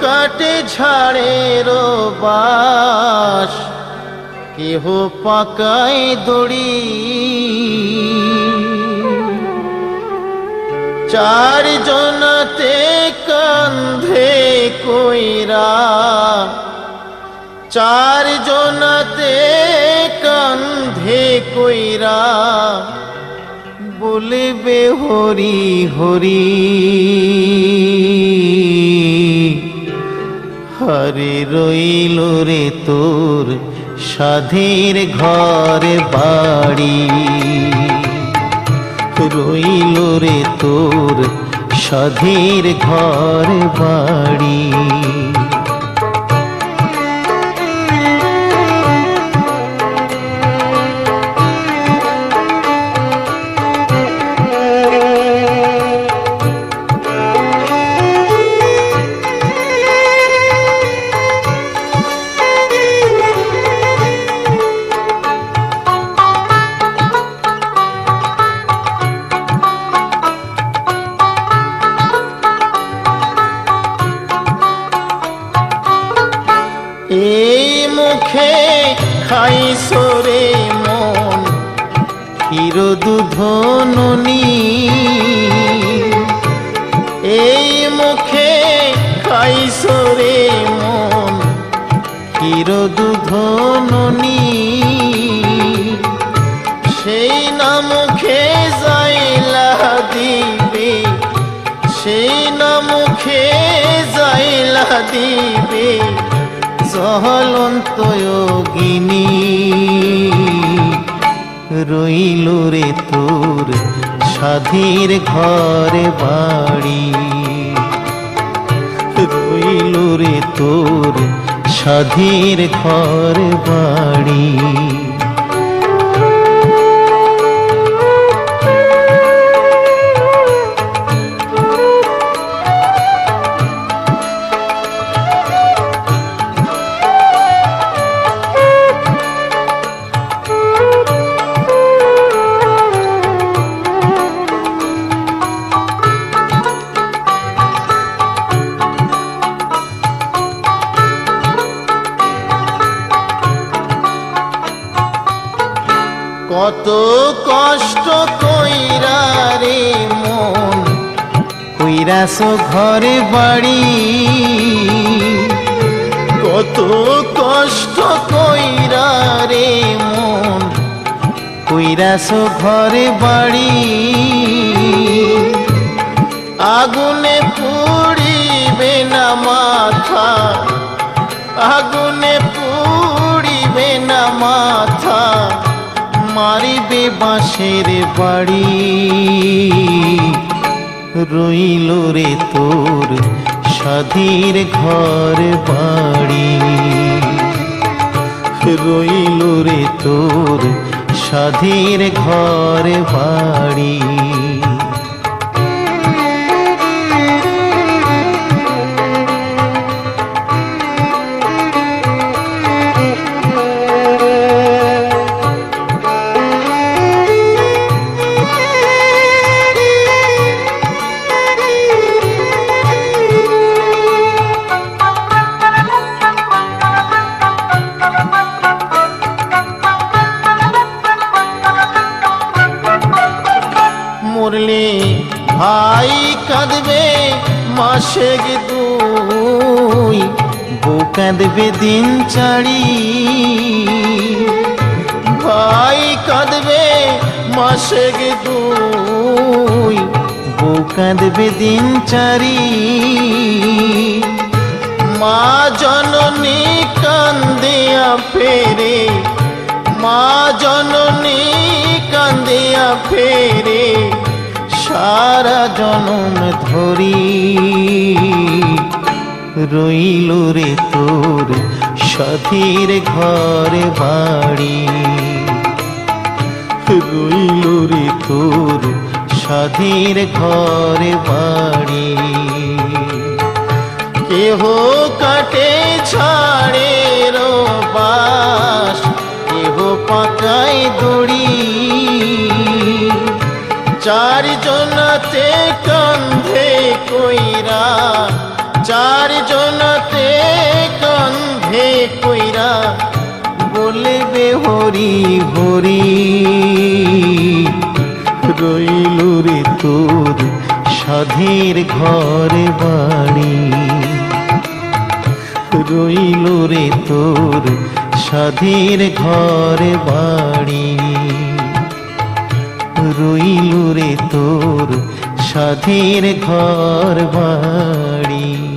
কাটে ঝাড়ের বাস। কেহ পাকায় দড়ি। চার জনাতে কান্ধে কইরা। চার জনাতে কান্ধে কইরা বলবে হরি হরি। হরে রইল রে তোর সাধের ঘর বাড়ি। রইল রে তোর সাধের ঘর বাড়ি। মুখে খাই সরে মন, ক্ষীর দুধননি এই মুখে খাই সরে মন, ক্ষীর দুধননি সেই না মুখে যাইলা দিবে, সেই না মুখে যাইলা দিবে। জহলন্ত যোগিনী রইল রে তোর সাধীর ঘরে বাড়ি। রইল রে তোর সাধীর ঘরে বাড়ি। কত কষ্ট কইরা রে মন। কইরাস ঘরে বাড়ি। কত কষ্ট কইরা রে মন। কইরাস ঘরে বাড়ি। আগুনে পুড়িবে মারিবে বাঁশের বাড়ি। রইল রে তোর সাধীর ঘর বাড়ি। রইল রে তোর সাধীর ঘর বাড়ি। মাসে গে দুই বউ কাঁদবে দিন চাড়ি ভাই কাঁদবে মাসে দুই বউ কাঁদবে দিন চারি। মা জননী কান্দিয়া ফেরে মা জননী কান্দিয়া ফেরে সারা জনম ধরি। রইল রে তোর সাথীর ঘর বাড়ি। রইল রে তোর সাধীর ঘর বাড়ি। কেহ কাটে ছাড়ে রো বাস, কেহ পাকায় দড়ি। চারজনতে কান্ধে কইরা, চারজনতে কান্ধে কইরা বলবে হরি হরি, রইল রে তোর সাধের ঘর বাড়ি। রইল রে তোর সাধের ঘর বাড়ি। রইলু রে তোর সাধের ঘর বাড়ি।